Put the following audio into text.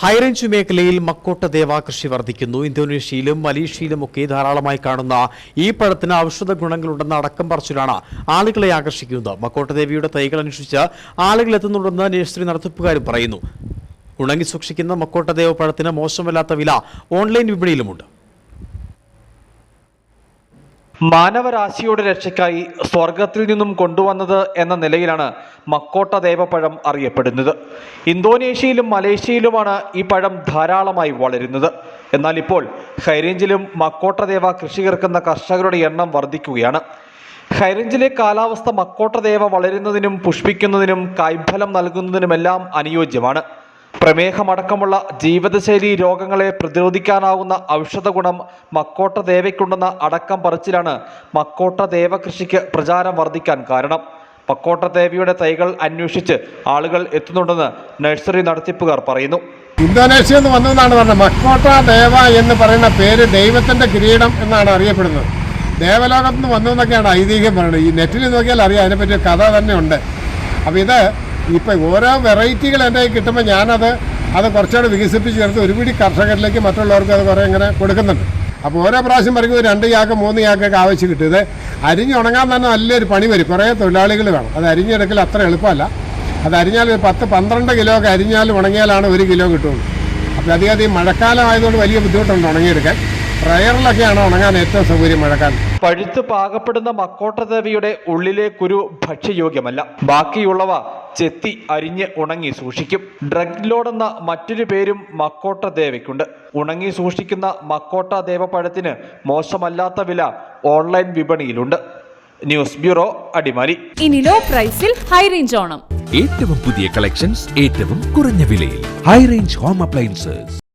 High range മേഖലയിൽ മക്കോട്ട ദേവ കൃഷി വർദ്ധിക്കുന്നു. ഇന്തോനേഷ്യയിലും മലേഷ്യയിലും ഒക്കെ ധാരാളമായി കാണുന്ന ഈ പഴത്തിന് ഔഷധ ഗുണങ്ങളുണ്ടെന്ന അടക്കം പറച്ചിലാണ് ആളുകളെ ആകർഷിക്കുന്നത്. മക്കോട്ട ദേവിയുടെ തൈകൾ അന്വേഷിച്ച് ആളുകൾ എത്തുന്നുണ്ടെന്ന് നഴ്സറി നടത്തിപ്പുകാരും പറയുന്നു. ഉണങ്ങി സൂക്ഷിക്കുന്ന മക്കോട്ട ദേവ പഴത്തിന് മോശമല്ലാത്ത വില ഓൺലൈൻ വിപണിയിലുമുണ്ട്. മാനവരാശിയുടെ രക്ഷയ്ക്കായി സ്വർഗത്തിൽ നിന്നും കൊണ്ടുവന്നത് എന്ന നിലയിലാണ് മക്കോട്ട ദേവപ്പഴം അറിയപ്പെടുന്നത്. ഇന്തോനേഷ്യയിലും മലേഷ്യയിലുമാണ് ഈ പഴം ധാരാളമായി വളരുന്നത്. എന്നാൽ ഇപ്പോൾ ഹൈറേഞ്ചിലും മക്കോട്ട ദേവ കൃഷി ഇറക്കുന്ന കർഷകരുടെ എണ്ണം വർദ്ധിക്കുകയാണ്. ഹൈറേഞ്ചിലെ കാലാവസ്ഥ മക്കോട്ട ദേവ വളരുന്നതിനും പുഷ്പിക്കുന്നതിനും കായ്ഫലം നൽകുന്നതിനുമെല്ലാം അനുയോജ്യമാണ്. പ്രമേഹമടക്കമുള്ള ജീവിതശൈലി രോഗങ്ങളെ പ്രതിരോധിക്കാനാവുന്ന ഔഷധ ഗുണം മക്കോട്ട ദേവയ്ക്കുണ്ടെന്ന അടക്കം പറച്ചിലാണ് മക്കോട്ട ദേവ കൃഷിക്ക് പ്രചാരം വർദ്ധിക്കാൻ കാരണം. മക്കോട്ട ദേവിയുടെ തൈകൾ അന്വേഷിച്ച് ആളുകൾ എത്തുന്നുണ്ടെന്ന് നഴ്സറി നടത്തിപ്പുകാർ പറയുന്നു. ഇന്തോനേഷ്യയിൽ നിന്ന് വന്നതെന്നാണ് പറഞ്ഞത്. മക്കോട്ട ദേവ എന്ന് പറയുന്ന പേര് ദൈവത്തിന്റെ കിരീടം എന്നാണ് അറിയപ്പെടുന്നത്. ദേവലോകത്ത് നിന്ന് വന്നതെന്നൊക്കെയാണ് ഐതിഹ്യം പറയുന്നത്. ഈ നെറ്റിൽ നോക്കിയാൽ അറിയാം അതിനെപ്പറ്റി കഥ തന്നെ ഉണ്ട് അപ്പോൾ ഇത് ഇപ്പം ഓരോ വെറൈറ്റികൾ എന്റെ കയ്യിൽ കിട്ടുമ്പോൾ ഞാനത് അത് കുറച്ചുകൂടെ വികസിപ്പിച്ച് ചേർത്ത് ഒരുപിടി കർഷകരിലേക്ക് മറ്റുള്ളവർക്ക് അത് കുറേ ഇങ്ങനെ കൊടുക്കുന്നുണ്ട്. അപ്പോൾ ഓരോ പ്രാവശ്യം പറയുമ്പോൾ രണ്ട് ചാക്ക് മൂന്ന് ചാക്കൊക്കെ ആവശ്യം കിട്ടും. ഇത് അരിഞ്ഞുണങ്ങാൻ തന്നെ നല്ലൊരു പണി വരും. കുറേ തൊഴിലാളികൾ വേണം. അത് അരിഞ്ഞെടുക്കൽ അത്ര എളുപ്പമല്ല. അത് അരിഞ്ഞാൽ ഒരു പത്ത് പന്ത്രണ്ട് കിലോ ഒക്കെ അരിഞ്ഞാൽ ഉണങ്ങിയാലാണ് ഒരു കിലോ കിട്ടുള്ളൂ. അപ്പോൾ അധികം അധികം മഴക്കാലം ആയതുകൊണ്ട് വലിയ ബുദ്ധിമുട്ടുണ്ട് ഉണങ്ങിയെടുക്കാൻ. ഡ്രയറിലൊക്കെയാണ് ഉണങ്ങാൻ ഏറ്റവും സൗകര്യം മഴക്കാൻ പഴുത്ത് പാകപ്പെടുന്ന മക്കോട്ട ദേവിയുടെ ഉള്ളിലെ കുരു ഭക്ഷ്യയോഗ്യമല്ല. ബാക്കിയുള്ളവ ചെത്തി അരിഞ്ഞ് ഉണങ്ങി സൂക്ഷിക്കും. ഡ്രഗ് ലോഡ് എന്ന മറ്റൊരു പേരും മക്കോട്ട ദേവയ്ക്കുണ്ട് ഉണങ്ങി സൂക്ഷിക്കുന്ന മക്കോട്ട ദേവപ്പഴത്തിന് മോശമല്ലാത്ത വില ഓൺലൈൻ വിപണിയിലുണ്ട്. News bureau Adimali. ഇനി ലോ പ്രൈസിൽ ഹൈ റേഞ്ച് ഓണം. ഏറ്റവും പുതിയ കളക്ഷൻസ് ഏറ്റവും കുറഞ്ഞ വിലയിൽ. High range home appliances